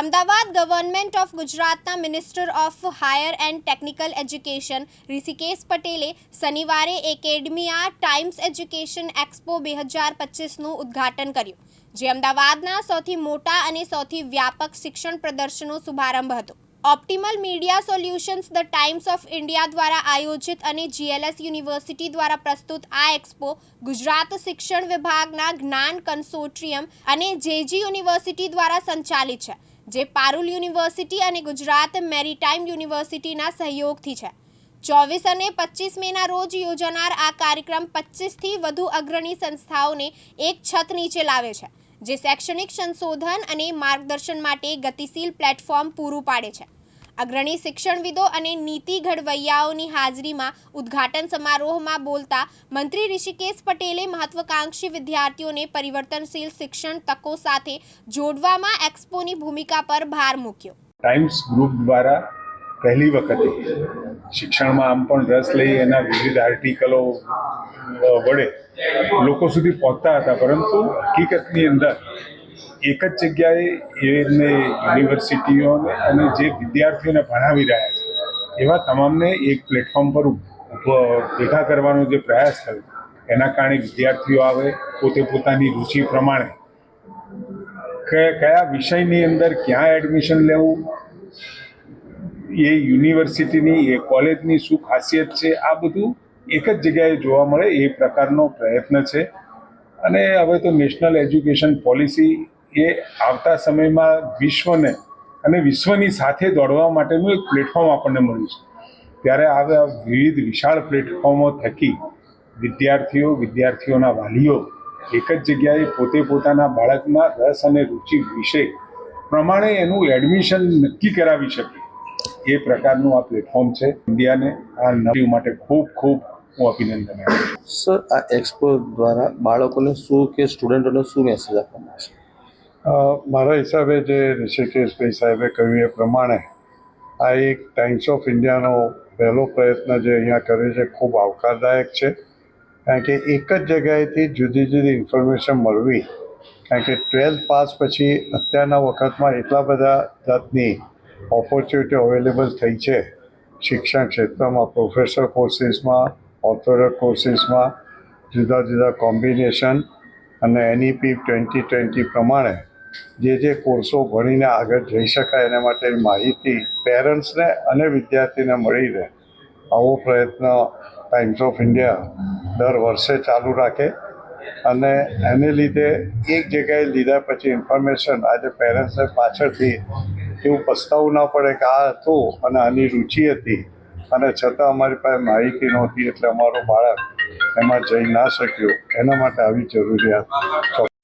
Ahmedabad government of ગુજરાતના minister of higher and technical education Rushikesh પટેલે શનિવારે એકેડમિયા ટાઈમ્સ એજ્યુકેશન એક્સપો બે હજાર પચીસનું ઉદ્ઘાટન કર્યું, જે અમદાવાદના સૌથી મોટા અને સૌથી વ્યાપક શિક્ષણ પ્રદર્શનનો શુભારંભ હતો. Optimal media solutions the Times of India દ્વારા આયોજિત અને જીએલએસ યુનિવર્સિટી દ્વારા પ્રસ્તુત આ એક્સપો ગુજરાત શિક્ષણ વિભાગના જ્ઞાન કન્સોર્ટિયમ અને જેજી યુનિવર્સિટી દ્વારા સંચાલિત છે. જે પારુલ યુનિવર્સિટી અને ગુજરાત મેરીટાઈમ યુનિવર્સિટીના સહયોગથી છે. ચોવીસ અને પચીસ મેના રોજ યોજાનાર આ કાર્યક્રમ પચીસથી વધુ અગ્રણી સંસ્થાઓને એક છત નીચે લાવે છે, જે શૈક્ષણિક સંશોધન અને માર્ગદર્શન માટે ગતિશીલ પ્લેટફોર્મ પૂરું પાડે છે. અગ્રણી શિક્ષણવિદો અને નીતિ ઘડવૈયાઓની હાજરીમાં ઉદ્ઘાટન સમારોહમાં બોલતા મંત્રી ઋષિકેશ પટેલે મહત્વકાંક્ષી વિદ્યાર્થીઓને પરિવર્તનશીલ શિક્ષણ તકો સાથે જોડવામાં એક્સપોની ભૂમિકા પર ભાર મૂક્યો. ટાઈમ્સ ગ્રુપ દ્વારા પહેલી વખતે શિક્ષણમાં આમ પણ રસ લઈ એના વિવિધ આર્ટિકલો વડે લોકો સુધી પહોંચતા હતા, પરંતુ હકીકતની અંદર એક જ જગ્યાએ એને યુનિવર્સિટીઓને અને જે વિદ્યાર્થીઓને ભણાવી રહ્યા છે, એવા તમામને એક પ્લેટફોર્મ પર ભેગા કરવાનો જે પ્રયાસ થયો, એના કારણે વિદ્યાર્થીઓ આવે, પોતે પોતાની રુચિ પ્રમાણે. કયા વિષયની અંદર ક્યાં એડમિશન લેવું? એ યુનિવર્સિટીની, એ કોલેજની શું ખાસિયત છે? આ બધું એક જ જગ્યાએ જોવા મળે એ પ્રકારનો પ્રયત્ન છે. અને હવે તો નેશનલ એજ્યુકેશન પોલિસી એ આવતા સમયમાં વિશ્વને અને વિશ્વની સાથે દોડવા માટેનું એક પ્લેટફોર્મ આપણને મળ્યું છે. ત્યારે આવા વિવિધ વિશાળ પ્લેટફોર્મો થકી વિદ્યાર્થીઓ વિદ્યાર્થીઓના વાલીઓ એક જ જગ્યાએ પોતે પોતાના બાળકના રસ અને રુચિ વિશે પ્રમાણે એનું એડમિશન નક્કી કરાવી શકે. એ પ્રકારનું આ પ્લેટફોર્મ છે. ઇન્ડિયાને આ નવી માટે ખૂબ ખૂબ હું અભિનંદન આપું છું. સર આ એક્સપો દ્વારા બાળકોને શું કે સ્ટુડન્ટોને શું મેસેજ આપવામાં અ, મારા હિસાબે જે ઋષિકેશભાઈ સાહેબે કહ્યું એ પ્રમાણે આ એક ટાઈમ્સ ઓફ ઇન્ડિયાનો પહેલો પ્રયત્ન જે અહીંયા કર્યો છે ખૂબ આવકારદાયક છે. કારણ કે એક જ જગ્યાએથી જુદી જુદી ઇન્ફોર્મેશન મળવી, કારણ કે ટ્વેલ્થ પાસ પછી અત્યારના વખતમાં એટલા બધા જાતની ઓપોર્ચ્યુનિટી અવેલેબલ થઈ છે શિક્ષણ ક્ષેત્રમાં, પ્રોફેસર કોર્સીસમાં ઓર્થોડોક્સ કોર્સીસમાં, જુદા જુદા કોમ્બિનેશન અને એનઈપી ટ્વેન્ટી ટ્વેન્ટી પ્રમાણે જે જે કોર્સો ભણીને આગળ જઈ શકાય એના માટેની માહિતી પેરેન્ટ્સને અને વિદ્યાર્થીને મળી રહે. આવો પ્રયત્ન ટાઈમ્સ ઓફ ઇન્ડિયા દર વર્ષે ચાલુ રાખે અને એને લીધે એક જગ્યાએ લીધા પછી ઇન્ફોર્મેશન આજે પેરેન્ટ્સને પાછળથી એવું પસ્તાવું ના પડે કે આ હતું અને આની રુચિ હતી. અને છતાં અમારી પાસે માહિતી નહોતી એટલે અમારું બાળક એમાં જઈ ના શક્યું. એના માટે આવી જરૂરિયાત